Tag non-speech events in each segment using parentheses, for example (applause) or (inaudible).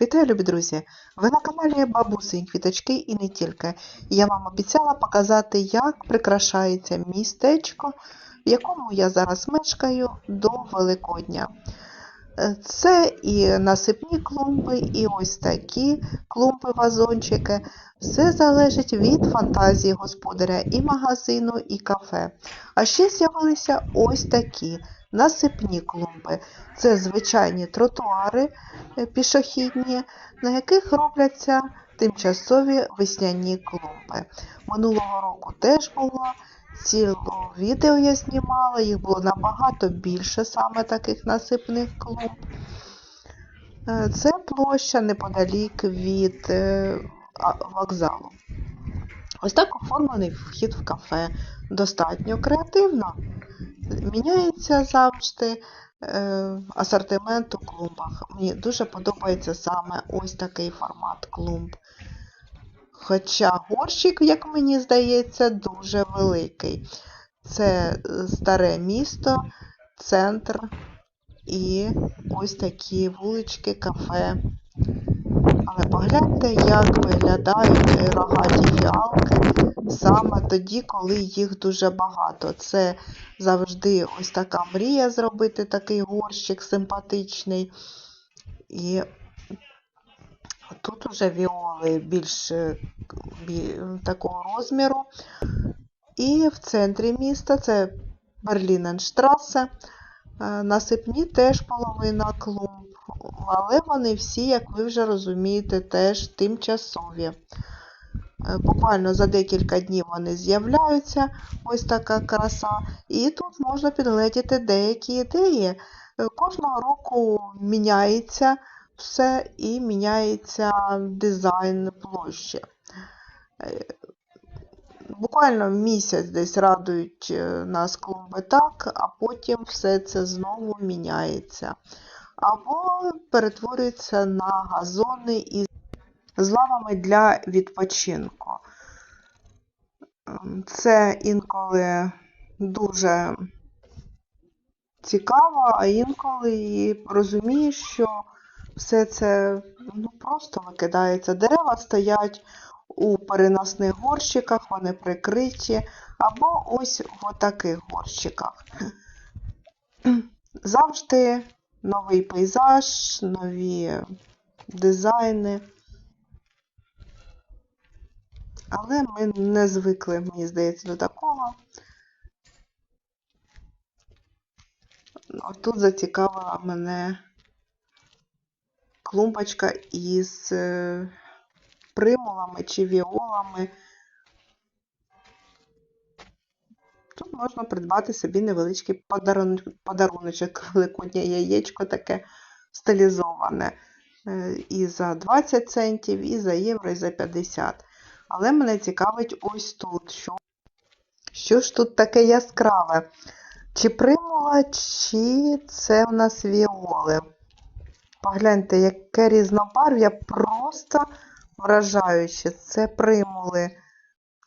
Вітаю, любі друзі! Ви на каналі Бабуси і Квіточки і не тільки. Я вам обіцяла показати, як прикрашається містечко, в якому я зараз мешкаю до Великодня. Це і насипні клумби, і ось такі клумби, вазончики. Все залежить від фантазії господаря і магазину, і кафе. А ще з'явилися ось такі насипні клумби. Це звичайні тротуари е, пішохідні, на яких робляться тимчасові весняні клумби. Минулого року теж було ціле відео я знімала, їх було набагато більше саме таких насипних клумб. Е, Це площа неподалік від е, вокзалу. Ось так оформлений вхід в кафе. Достатньо креативно. Міняється завжди е, асортимент у клумбах. Мені дуже подобається саме ось такий формат клумб. Хоча горщик, як мені здається, дуже великий. Це старе місто, центр і ось такі вулички, кафе. Але погляньте, як виглядають рогаті фіалки саме тоді, коли їх дуже багато. Це завжди ось така мрія зробити такий горщик симпатичний. І тут уже віоли більш е, такого розміру. І в центрі міста це Берліненштрасе. Е, Насипні теж половина клумб, але вони всі, як ви вже розумієте, теж тимчасові. Е, Буквально за декілька днів вони з'являються, ось така краса, і тут можна підгледіти деякі ідеї. Кожного року міняється все і міняється дизайн площі. Е, Буквально місяць десь радують е, нас клумби так, а потім все це знову міняється. Або перетворюється на газони із лавами для відпочинку. Це інколи дуже цікаво, а інколи і розумієш, що все це ну, просто викидається. Дерева стоять у переносних горщиках, вони прикриті, або ось в таких горщиках. Завжди новий пейзаж, нові дизайни. Але ми не звикли, мені здається, до такого. Тут зацікавила мене клумбочка із е, примулами чи віолами. Тут можна придбати собі невеличкий подаруночок, (laughs) великоднє яєчко таке стилізоване. Е, І за 20 центів, і за євро, і за 50. Але мене цікавить ось тут. Що, що ж тут таке яскраве? Чи примула, чи це в нас віоли? Погляньте, яке різнобарв'я, просто вражаюче. Це примули.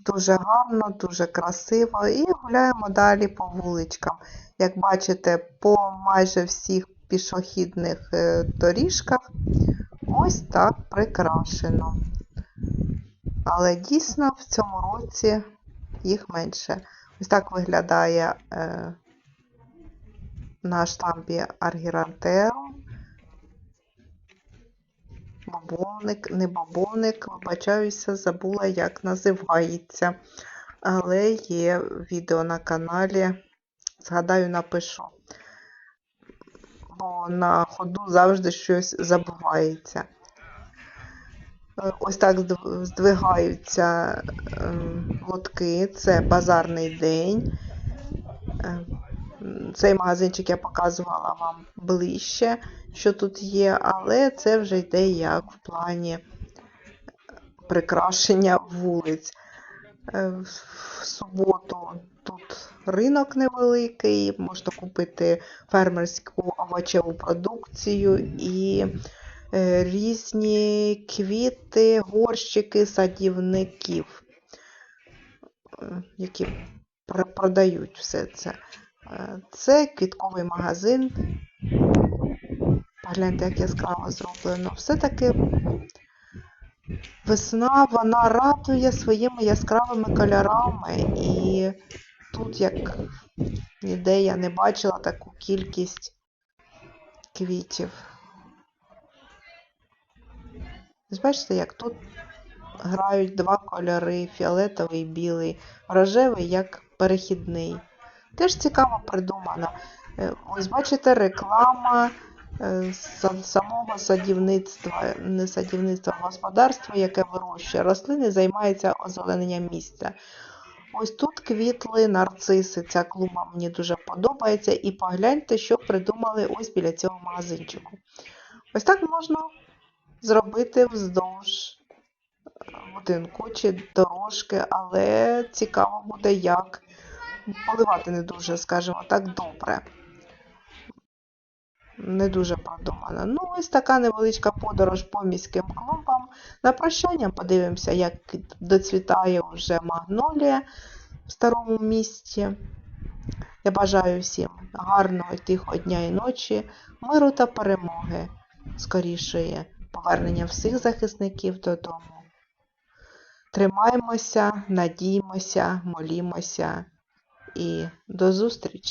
Дуже гарно, дуже красиво. І гуляємо далі по вуличкам. Як бачите, по майже всіх пішохідних е, доріжках ось так прикрашено. Але дійсно в цьому році їх менше. Ось так виглядає е, на штампі Аргірантеро. Бобовник, не бобовник, вибачаюся, забула, як називається. Але є відео на каналі. Згадаю, напишу. Бо на ходу завжди щось забувається. Ось так здвигаються е, лотки. Це базарний день. Е, Цей магазинчик я показувала вам ближче, що тут є, але це вже йде як в плані прикрашення вулиць. Е, В суботу тут ринок невеликий, можна купити фермерську овочеву продукцію і е, різні квіти, горщики садівників, е, які продають все це. Е, Це квітковий магазин. Погляньте, як яскраво зроблено. Все-таки весна, вона радує своїми яскравими кольорами. І тут, як ніде я не бачила таку кількість квітів. Ось бачите, як тут грають два кольори: фіолетовий і білий, рожевий як перехідний. Теж цікаво придумано. Е, Ось бачите, реклама е, самого садівництва, не садівництва, а господарства, яке вирощує рослини, займається озелененням місця. Ось тут квітли нарциси. Ця клумба мені дуже подобається. І погляньте, що придумали ось біля цього магазинчику. Ось так можна зробити вздовж будинку чи дорожки, але цікаво буде, як поливати не дуже, скажімо так, добре. Не дуже продумано. Ну, ось така невеличка подорож по міським клумбам. На прощання подивимося, як доцвітає вже магнолія в старому місті. Я бажаю всім гарного тихого дня і ночі, миру та перемоги, скорішої повернення всіх захисників додому. Тримаємося, надіймося, молімося і до зустрічі!